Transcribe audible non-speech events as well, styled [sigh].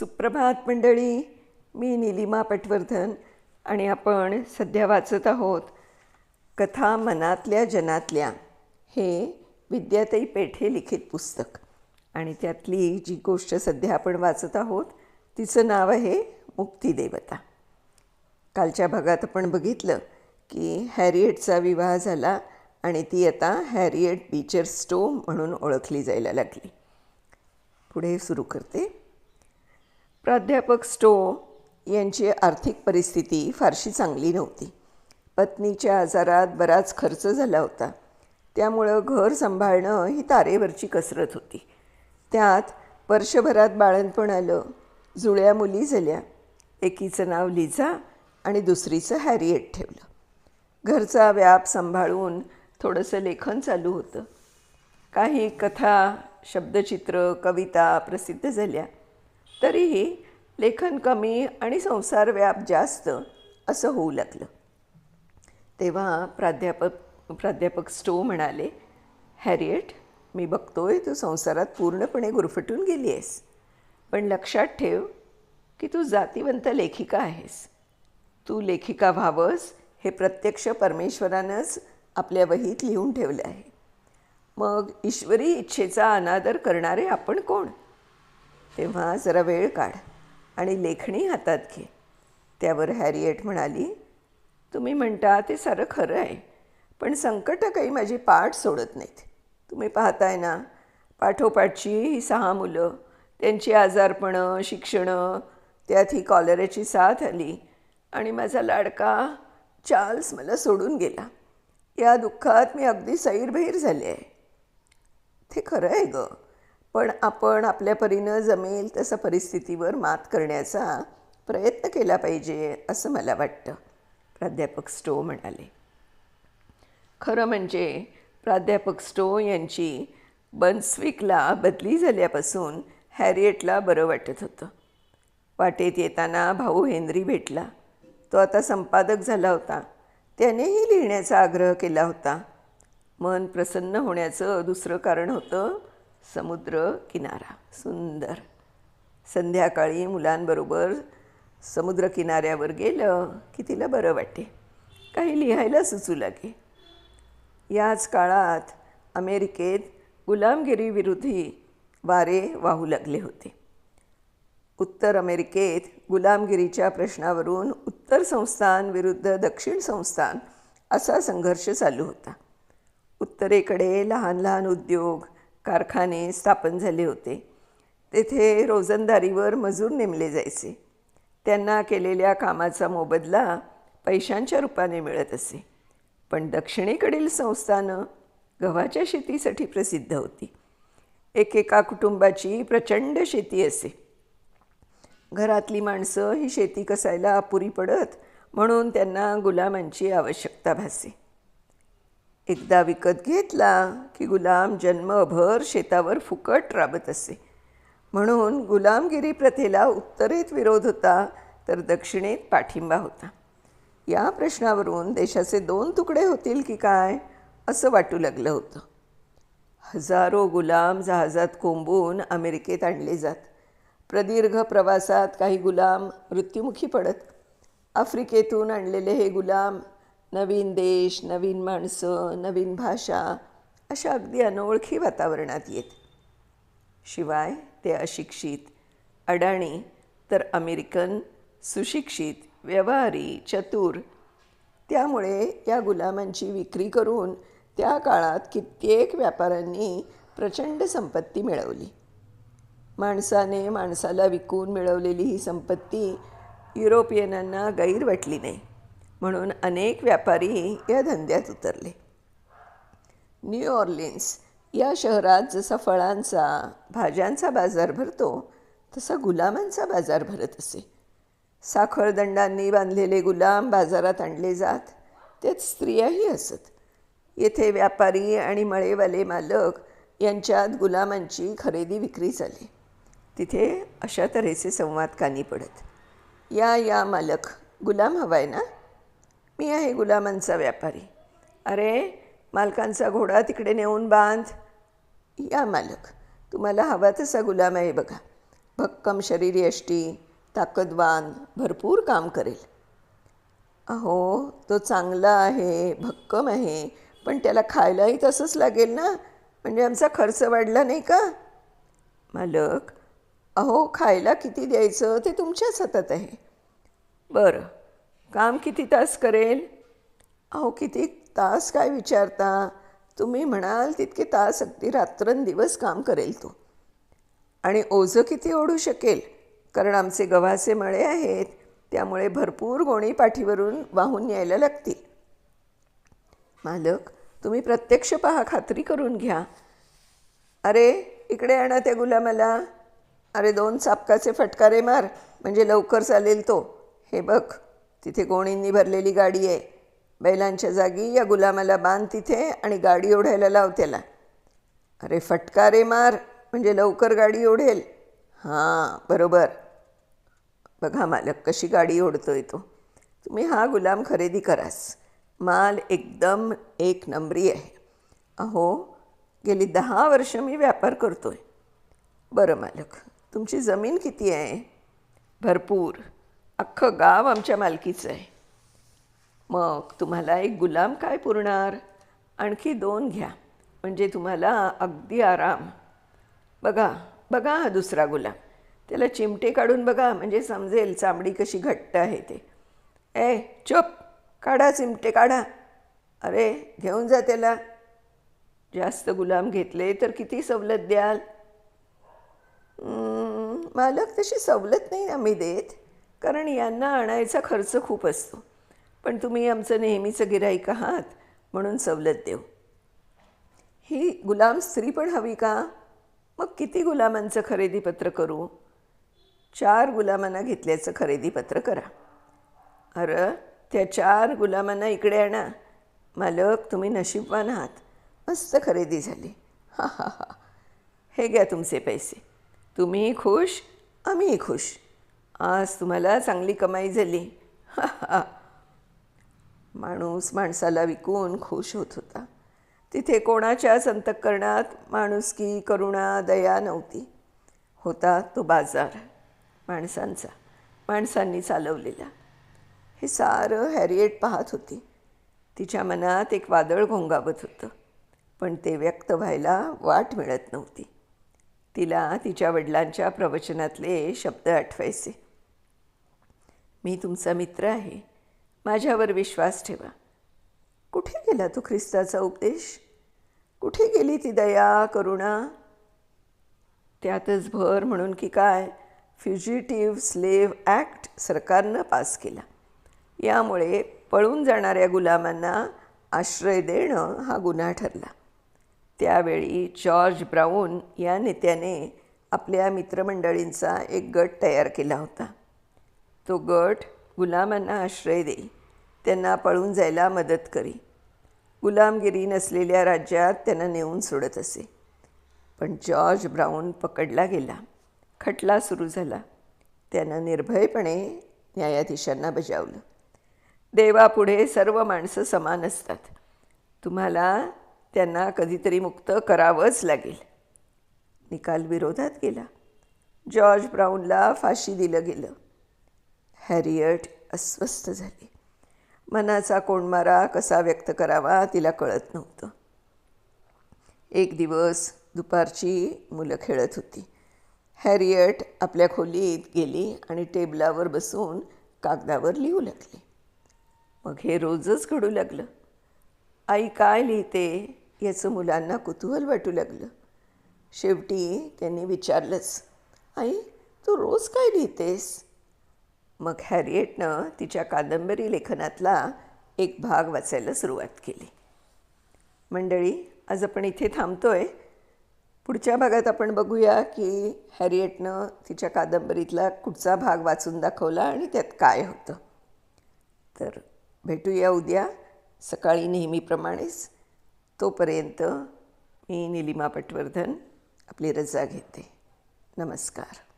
सुप्रभात मंडळी मी निलिमा पटवर्धन आणि आपण सध्या वाचत आहोत कथा मनातल्या जनातल्या. हे विद्याताई पेठे लिखित पुस्तक. आणि त्यातली जी गोष्ट सध्या आपण वाचत आहोत तिचं नाव आहे मुक्तिदेवता कालच्या भागात आपण बघितलं की हॅरिएटचा विवाह झाला आणि ती आता हॅरिएट बीचर स्टो म्हणून ओळखली जायला लागली. पुढे सुरू करते. प्राध्यापक स्टो यांची आर्थिक परिस्थिती फारशी चांगली नव्हती. पत्नीच्या आजारात बराच खर्च झाला होता. त्यामुळं घर सांभाळणं ही तारेवरची कसरत होती. त्यात वर्षभरात बाळणपण आलं. जुळ्या मुली झाल्या. एकीचं नाव लिझा आणि दुसरीचं हॅरिएट ठेवलं. घरचा व्याप सांभाळून थोडंसं लेखन चालू होतं. काही कथा शब्दचित्र कविता प्रसिद्ध झाल्या. तरीही लेखन कमी आणि संसार व्याप जास्त असं होऊ लागलं. तेव्हा प्राध्यापक प्राध्यापक स्टो म्हणाले हॅरिएट मी बघतोय तू संसारात पूर्णपणे गुरफटून गेली आहेस. पण लक्षात ठेव की तू जातीवंत लेखिका आहेस. तू लेखिका व्हावंस हे प्रत्यक्ष परमेश्वरानंच आपल्या वहीत लिहून ठेवलं आहे. मग ईश्वरी इच्छेचा अनादर करणारे आपण कोण? तेव्हा जरा वेळ काढ आणि लेखणी हातात घे. त्यावर हॅरिएट म्हणाली तुम्ही म्हणता ते सारं खरं आहे पण संकटं काही माझी पाठ सोडत नाहीत. तुम्ही पाहताय ना पाठोपाठची ही सहा मुलं त्यांची आजारपणं शिक्षणं त्यात ही कॉलऱ्याची साथ आली आणि माझा लाडका चार्ल्स मला सोडून गेला. या दुःखात मी अगदी सैरभैर झाले आहे. ते खरं आहे गं. पण आपण आपल्या परीनं जमेल तसं परिस्थितीवर मात करण्याचा प्रयत्न केला पाहिजे असं मला वाटतं प्राध्यापक स्टो म्हणाले. खरं म्हणजे प्राध्यापक स्टो यांची बन्सविकला बदली झाल्यापासून हॅरिएटला बरं वाटत होतं. वाटेत येताना भाऊ हेनरी भेटला. तो आता संपादक झाला होता. त्यानेही लिहिण्याचा आग्रह केला होता. मन प्रसन्न होण्याचं दुसरं कारण होतं समुद्र किनारा सुंदर. संध्याकाळी मुलांबरोबर समुद्र किनाऱ्यावर गेलं की तिला बरं वाटते. काही लिहायला सुचू लागे. याच काळात अमेरिकेत गुलामगिरीविरोधी वारे वाहू लागले होते. उत्तर अमेरिकेत गुलामगिरीच्या प्रश्नावरून उत्तर संस्थान विरुद्ध दक्षिण संस्थान असा संघर्ष चालू होता. उत्तरेकडे लहान लहान उद्योग कारखाने स्थापन झाले होते. तेथे रोजंदारीवर मजूर नेमले जायचे. त्यांना केलेल्या कामाचा मोबदला पैशांच्या रूपाने मिळत असे. पण दक्षिणेकडील संस्थानं गव्हाच्या शेतीसाठी प्रसिद्ध होती. एकेका कुटुंबाची प्रचंड शेती असे. घरातली माणसं ही शेती कसायला अपुरी पडत म्हणून त्यांना गुलामांची आवश्यकता भासे. एकदा विकत घेतला की गुलाम जन्मभर शेतावर फुकट राबत असे. म्हणून गुलामगिरी प्रथेला उत्तरेत विरोध होता तर दक्षिणेत पाठिंबा होता. या प्रश्नावरून देशाचे दोन तुकडे होतील की काय असं वाटू लागलं होतं. हजारो गुलाम जहाजात कोंबून अमेरिकेत आणले जात. प्रदीर्घ प्रवासात काही गुलाम मृत्युमुखी पडत. आफ्रिकेतून आणलेले हे गुलाम नवीन देश नवीन माणसं नवीन भाषा अशा अगदी अनोळखी वातावरणात येत. शिवाय ते अशिक्षित अडाणी तर अमेरिकन सुशिक्षित व्यवहारी चतुर. त्यामुळे या गुलामांची विक्री करून त्या काळात कित्येक व्यापाऱ्यांनी प्रचंड संपत्ती मिळवली. माणसाने माणसाला विकून मिळवलेली ही संपत्ती युरोपियनांना गैर वाटली नाही. म्हणून अनेक व्यापारी या धंद्यात उतरले. न्यू ऑर्लिन्स या शहरात जसा फळांचा भाज्यांचा बाजार भरतो तसा गुलामांचा बाजार भरत असे. साखळदंडांनी बांधलेले गुलाम बाजारात आणले जात त्यात स्त्रियाही असत. येथे व्यापारी आणि मळेवाले मालक यांच्यात गुलामांची खरेदी विक्री झाली. तिथे अशा तऱ्हेचे संवाद कानी पडत. या या मालक गुलाम हवाय ना? मी आहे गुलामांचा व्यापारी. अरे मालकांचा घोडा तिकडे नेऊन बांध. या मालक तुम्हाला हवा तसा गुलाम आहे बघा. भक्कम शरीरयष्टी ताकदवान भरपूर काम करेल. अहो तो चांगला आहे भक्कम आहे पण त्याला खायलाही तसंच लागेल ना? म्हणजे आमचा खर्च वाढला नाही का? मालक अहो खायला किती द्यायचं ते तुमच्याच हातात आहे. बरं काम किती तास करेल? अहो किती तास काय विचारता? तुम्ही म्हणाल तितके तास अगदी रात्रंदिवस काम करेल तो. आणि ओझं किती ओढू शकेल? कारण आमचे गव्हाचे मळे आहेत त्यामुळे भरपूर गोणी पाठीवरून वाहून यायला लागतील. मालक तुम्ही प्रत्यक्ष पहा खात्री करून घ्या. अरे इकडे आणा त्या गुलामाला. अरे दोन चापकाचे फटकारे मार म्हणजे लवकर चालेल तो. हे बघ. तिथे गोणींनी भरलेली गाडी आहे. बैलांच्या जागी या गुलामाला बांध तिथे आणि गाडी ओढायला लाव त्याला. अरे फटकारे मार म्हणजे लवकर गाडी ओढेल. हां बरोबर. बघा मालक कशी गाडी ओढतोय तो. तुम्ही हा गुलाम खरेदी करास. माल एकदम एक नंबरी आहे. अहो गेली दहा वर्ष मी व्यापार करतोय. बरं मालक तुमची जमीन किती आहे? भरपूर. अख्खं गाव आमच्या मालकीचं आहे. मग तुम्हाला एक गुलाम काय पुरणार? आणखी दोन घ्या. म्हणजे तुम्हाला अगदी आराम. बघा बघा हा दुसरा गुलाम. त्याला चिमटे काढून बघा म्हणजे समजेल चामडी कशी घट्ट आहे ते. ए चुप! काढा चिमटे काढा. अरे घेऊन जा त्याला. जास्त गुलाम घेतले तर किती सवलत द्याल? मालक तशी सवलत नाही आम्ही देत. कारण यांना आणायचा खर्च खूप असतो. पण तुम्ही आमचं नेहमीचं गिराईक आहात म्हणून सवलत देऊ. ही गुलाम स्त्री पण हवी का? मग किती गुलामांचं खरेदीपत्र करू? चार गुलामांना घेतल्याचं खरेदीपत्र करा. अरे त्या चार गुलामांना इकडे आणा. मालक तुम्ही नशीबवान आहात. मस्त खरेदी झाली. हा हा हा. हे घ्या तुमचे पैसे. तुम्ही खुश आम्हीही खुश. आज तुम्हाला चांगली कमाई झाली. हा [laughs] हा माणूस माणसाला विकून खुश होत होता. तिथे कोणाच्याच अंतःकरणात माणुसकी करुणा दया नव्हती. होता तो बाजार माणसांचा माणसांनी चालवलेला. हे सारं हॅरिएट पाहत होती. तिच्या मनात एक वादळ घोंगावत होतं पण ते व्यक्त व्हायला वाट मिळत नव्हती. तिला तिच्या वडिलांच्या प्रवचनातले शब्द आठवायचे. मी तुमचा मित्र आहे. माझ्यावर विश्वास ठेवा. कुठे गेला तो ख्रिस्ताचा उपदेश? कुठे गेली ती दया करुणा? त्यातच भर म्हणून की काय? फ्युजिटिव्ह स्लेव्ह ॲक्ट सरकारनं पास केला. यामुळे पळून जाणाऱ्या गुलामांना आश्रय देणं हा गुन्हा ठरला. त्यावेळी जॉर्ज ब्राऊन या नेत्याने आपल्या मित्रमंडळींचा एक गट तयार केला होता. तो गट गुलामांना आश्रय देई त्यांना पळून जायला मदत करी. गुलामगिरी नसलेल्या राज्यात त्यांना नेऊन सोडत असे. पण जॉर्ज ब्राऊन पकडला गेला. खटला सुरू झाला. त्यानं निर्भयपणे न्यायाधीशांना बजावलं. देवापुढे सर्व माणसं समान असतात. तुम्हाला त्यांना कधीतरी मुक्त करावंच लागेल. निकाल विरोधात गेला. जॉर्ज ब्राऊनला फाशी दिलं गेलं. हॅरियट अस्वस्थ झाली. मनाचा कोंडमारा कसा व्यक्त करावा तिला कळत नव्हतं. एक दिवस दुपारची मुलं खेळत होती. हॅरियट आपल्या खोलीत गेली आणि टेबलावर बसून कागदावर लिहू लागली. मग हे रोजच घडू लागलं. आई काय लिहिते याचं मुलांना कुतूहल वाटू लागलं. शेवटी त्यांनी विचारलंच आई तू रोज काय लिहितेस? मग हॅरिएटनं तिच्या कादंबरी लेखनातला एक भाग वाचायला सुरुवात केली. मंडळी आज आपण इथे थांबतो आहे पुढच्या भागात आपण बघूया की हॅरिएटनं तिच्या कादंबरीतला कुठचा भाग वाचून दाखवला आणि त्यात काय होतं. तर भेटूया उद्या सकाळी नेहमीप्रमाणेच. तोपर्यंत मी निलिमा पटवर्धन आपली रजा घेते. नमस्कार.